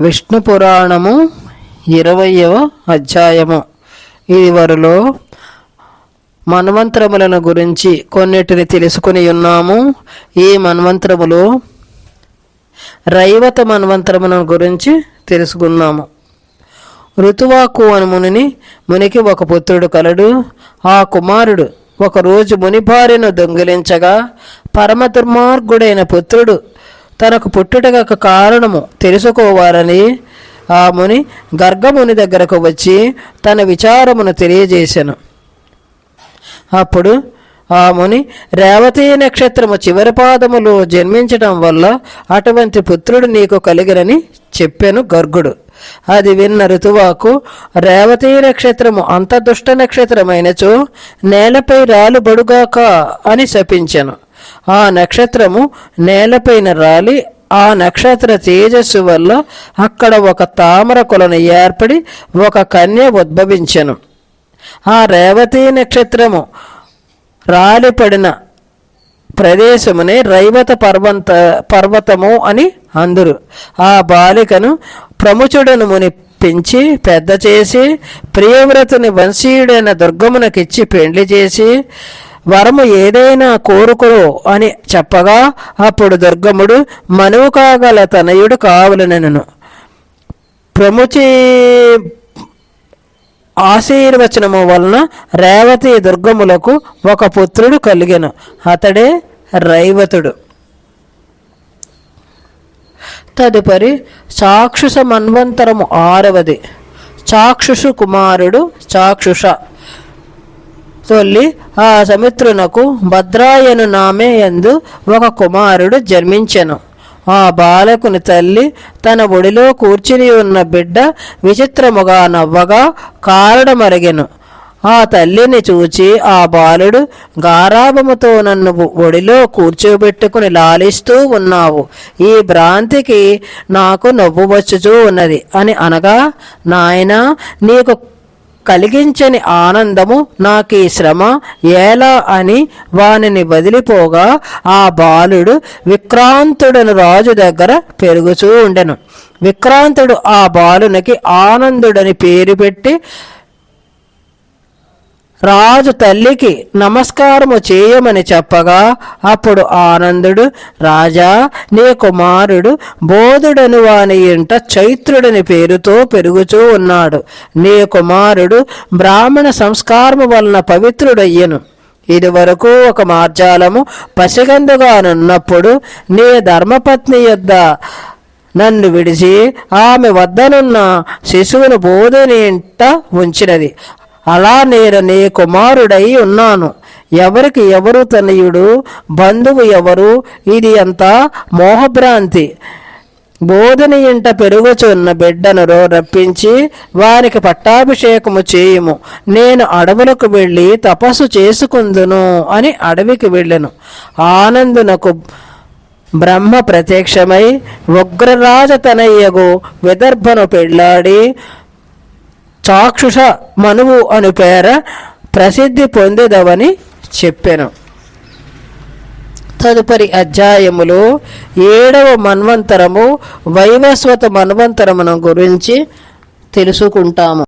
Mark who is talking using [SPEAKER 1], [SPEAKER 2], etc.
[SPEAKER 1] విష్ణు పురాణము ఇరవయవ అధ్యాయము. ఇది వరలో మన్వంతరములను గురించి కొన్నిటిని తెలుసుకుని ఉన్నాము. ఈ మన్వంతరములో రైవత మన్వంతరములను గురించి తెలుసుకున్నాము. ఋతువాకు అని మునిని మునికి ఒక పుత్రుడు కలడు. ఆ కుమారుడు ఒకరోజు ముని భార్యను దొంగిలించగా పరమ దుర్మార్గుడైన పుత్రుడు తనకు పుట్టుటకు కారణము తెలుసుకోవాలని ఆ ముని గర్గముని దగ్గరకు వచ్చి తన విచారమును తెలియజేశాను అప్పుడు ఆ ముని రేవతీ నక్షత్రము చివరి పాదములో జన్మించటం వల్ల అటువంటి పుత్రుడు నీకు కలిగినని చెప్పాను గర్గుడు. అది విన్న ఋతువాకు రేవతీ నక్షత్రము అంత దుష్ట నక్షత్రమైనచో నేలపై రాలు బడుగాక అని శపించాను. ఆ నక్షత్రము నేలపైన రాలి ఆ నక్షత్ర తేజస్సు వల్ల అక్కడ ఒక తామర కొలను ఏర్పడి ఒక కన్య ఉద్భవించెను. ఆ రేవతి నక్షత్రము రాలిపడిన ప్రదేశమునే రైవత పర్వంత పర్వతము అని అందురు. ఆ బాలికను ప్రముచుడను ముని పెంచి పెద్ద చేసి ప్రియవ్రతుని వంశీయుడైన దుర్గమునకిచ్చి పెండ్లి చేసి వరము ఏదైనా కోరుకురు అని చెప్పగా అప్పుడు దుర్గముడు మనువు కాగల తనయుడు కావలనను ప్రముచి ఆశీర్వచనము వలన రేవతి దుర్గములకు ఒక పుత్రుడు కలిగెను. అతడే రైవతుడు. తదుపరి చాక్షుష మన్వంతరము ఆరవది. చాక్షుషు కుమారుడు చాక్షుష. తొల్లి ఆ సమిత్రునకు భద్రాయను నామే యందు ఒక కుమారుడు జన్మించెను. ఆ బాలకుని తల్లి తన ఒడిలో కూర్చుని ఉన్న బిడ్డ విచిత్రముగా నవ్వగా కారణమరిగెను ఆ తల్లిని చూచి ఆ బాలుడు గారాభముతో నన్ను ఒడిలో కూర్చోబెట్టుకుని లాలిస్తూ ఉన్నావు. ఈ భ్రాంతికి నాకు నవ్వు వచ్చుచూ ఉన్నది అని అనగా నాయనా నీకు కలిగించని ఆనందము నాకు ఈ శ్రమ. ఎలా అని వానిని వదిలిపోగా ఆ బాలుడు విక్రాంతుడను రాజు దగ్గర పెరుగుచూ ఉండెను. విక్రాంతుడు ఆ బాలునికి ఆనందుడని పేరు పెట్టి రాజు తల్లికి నమస్కారము చేయమని చెప్పగా అప్పుడు ఆనందుడు రాజా నీ కుమారుడు బోధుడని వాని ఇంట చైత్రుడని పేరుతో పెరుగుచూ ఉన్నాడు. నీ కుమారుడు బ్రాహ్మణ సంస్కారము వలన పవిత్రుడయ్యను. ఇది వరకు ఒక మార్జాలము పసిగందుగానున్నప్పుడు నీ ధర్మపత్ని యొద్ద నన్ను విడిచి ఆమె వద్దనున్న శిశువును బోధుని ఇంట ఉంచినది. అలా నేను నీ కుమారుడై ఉన్నాను. ఎవరికి ఎవరు తనయుడు? బంధువు ఎవరు? ఇది అంతా మోహభ్రాంతి బోధని ఇంట పెరుగుచున్న బిడ్డను రప్పించి వారికి పట్టాభిషేకము చేయుము. నేను అడవులకు వెళ్ళి తపస్సు చేసుకుందును అని అడవికి వెళ్ళెను. ఆనందునకు బ్రహ్మ ప్రత్యక్షమై ఉగ్రరాజ తనయ్యగు విదర్భను పెళ్ళాడి చాక్షుష మనువు అను పేర ప్రసిద్ధి పొందేదవని చెప్పాను. తదుపరి అధ్యాయములో ఏడవ మన్వంతరము వైవస్వత మన్వంతరమును గురించి తెలుసుకుంటాము.